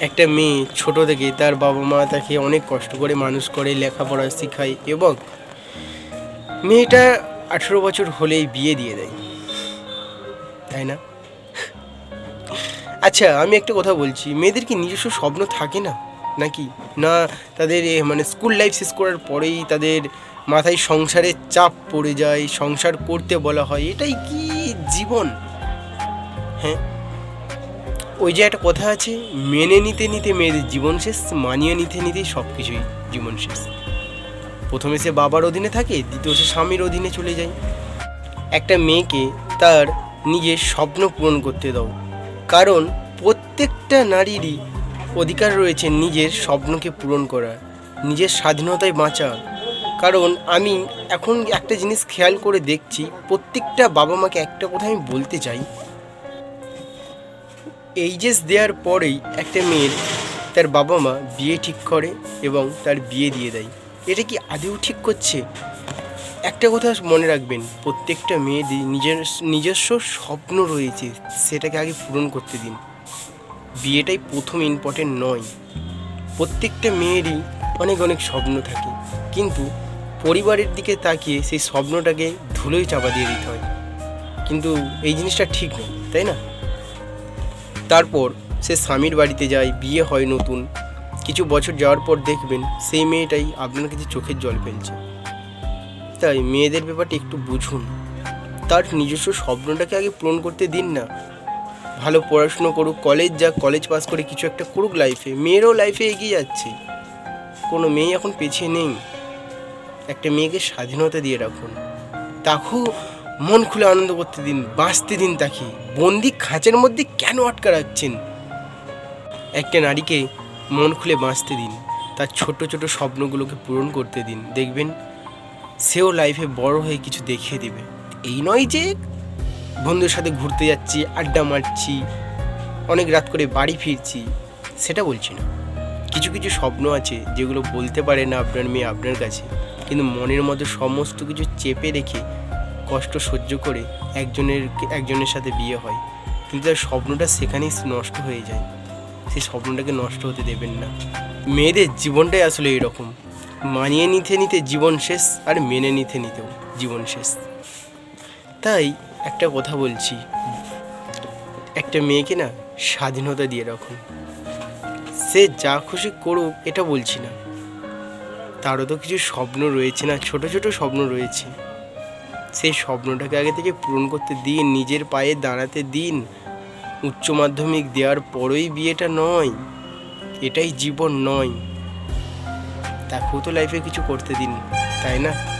একটা মেয়ে ছোট থেকে তার বাবা মা তাকে অনেক কষ্ট করে মানুষ করে, লেখাপড়া শেখায় এবং মেয়েটা আঠেরো বছর হলেই বিয়ে দিয়ে দেয়। তাই না? আচ্ছা আমি একটা কথা বলছি, মেয়েদের কি নিজস্ব স্বপ্ন থাকে না? নাকি? না তাদের মানে স্কুল লাইফ শেষ করার পরেই তাদের মাথায় সংসারের চাপ পড়ে যায়, সংসার করতে বলা হয়, এটাই কি জীবন? হ্যাঁ? ওই যে একটা কথা আছে, মেনে নিতে নিতে মেয়েদের জীবন শেষ, মানিয়ে নিতে নিতেই সব কিছুই জীবন শেষ। প্রথমে সে বাবার অধীনে থাকে, দ্বিতীয় সে স্বামীর অধীনে চলে যায়। একটা মেয়েকে তার নিজের স্বপ্ন পূরণ করতে দাও। কারণ প্রত্যেকটা নারীরই অধিকার রয়েছে নিজের স্বপ্নকে পূরণ করা নিজের স্বাধীনতায় বাঁচা কারণ আমি এখন একটা জিনিস খেয়াল করে দেখছি, প্রত্যেকটা বাবা মাকে একটা কথা আমি বলতে চাই এইচএস দেওয়ার পরেই একটা মেয়ের তার বাবা মা বিয়ে ঠিক করে এবং তার বিয়ে দিয়ে দেয়। এটা কি আদেও ঠিক করছে? একটা কথা মনে রাখবেন, প্রত্যেকটা মেয়েদের নিজের, নিজস্ব স্বপ্ন রয়েছে, সেটাকে আগে পূরণ করতে দিন। বিয়েটাই প্রথম ইম্পর্টেন্ট নয়। প্রত্যেকটা মেয়েরই অনেক অনেক স্বপ্ন থাকে, কিন্তু পরিবারের দিকে তাকিয়ে সেই স্বপ্নটাকে ধুলোই চাপা দিয়ে দিতে হয়। কিন্তু এই জিনিসটা ঠিক নয়, তাই না? তারপর সে স্বামীর বাড়িতে যায়, বিয়ে হয় নতুন। কিছু বছর যাওয়ার পর দেখবেন সেই মেয়েটাই আপনার কাছে চোখের জল ফেলছে। তাই মেয়েদের ব্যাপারটা একটু বুঝুন। তার নিজস্ব স্বপ্নটাকে আগে পূরণ করতে দিন না। ভালো পড়াশুনো করুক, কলেজ যাক, কলেজ পাস করে কিছু একটা করুক লাইফে মেয়েরও লাইফে এগিয়ে যাচ্ছে। কোনো মেয়ে এখন পেছিয়ে নেই। একটা মেয়েকে স্বাধীনতা দিয়ে রাখুন। তাকেও মন খুলে আনন্দ করতে দিন, বাঁচতে দিন তাকে। বন্দি খাঁচের মধ্যে কেন আটকা রাখছেন একটা নারীকে মন খুলে বাঁচতে দিন, তার ছোট ছোট স্বপ্নগুলোকে পূরণ করতে দিন। দেখবেন, সেও লাইফে বড় হয়ে কিছু দেখিয়ে দেবে। এই নয় যে বন্ধুদের সাথে ঘুরতে যাচ্ছি, আড্ডা মারছি, অনেক রাত করে বাড়ি ফিরছি, সেটা বলছি না। কিছু কিছু স্বপ্ন আছে, যেগুলো বলতে পারে না আপনার মেয়ে আপনার কাছে। কিন্তু মনের মধ্যে সমস্ত কিছু চেপে রেখে কষ্ট সহ্য করে একজনের একজনের সাথে বিয়ে হয়। কিন্তু তার স্বপ্নটা সেখানেই নষ্ট হয়ে যায়। সেই স্বপ্নটাকে নষ্ট হতে দেবেন না। মেয়েদের জীবনটাই আসলে এরকম। মানিয়ে নিতে নিতে জীবন শেষ আর মেনে নিতে নিতেও জীবন শেষ। তাই একটা কথা বলছি। একটা মেয়েকে না স্বাধীনতা দিয়ে রাখুন। সে যা খুশি করুক এটা বলছি না। তারও তো কিছু স্বপ্ন রয়েছে না, ছোট ছোট স্বপ্ন রয়েছে। সেই স্বপ্নটাকে আগে থেকে পূরণ করতে দিন, নিজের পায়ে দাঁড়াতে দিন। উচ্চ মাধ্যমিক দেওয়ার পরেই বিয়েটা নয়, এটাই জীবন নয়। তাকেও তো লাইফে কিছু করতে দিন, তাই না?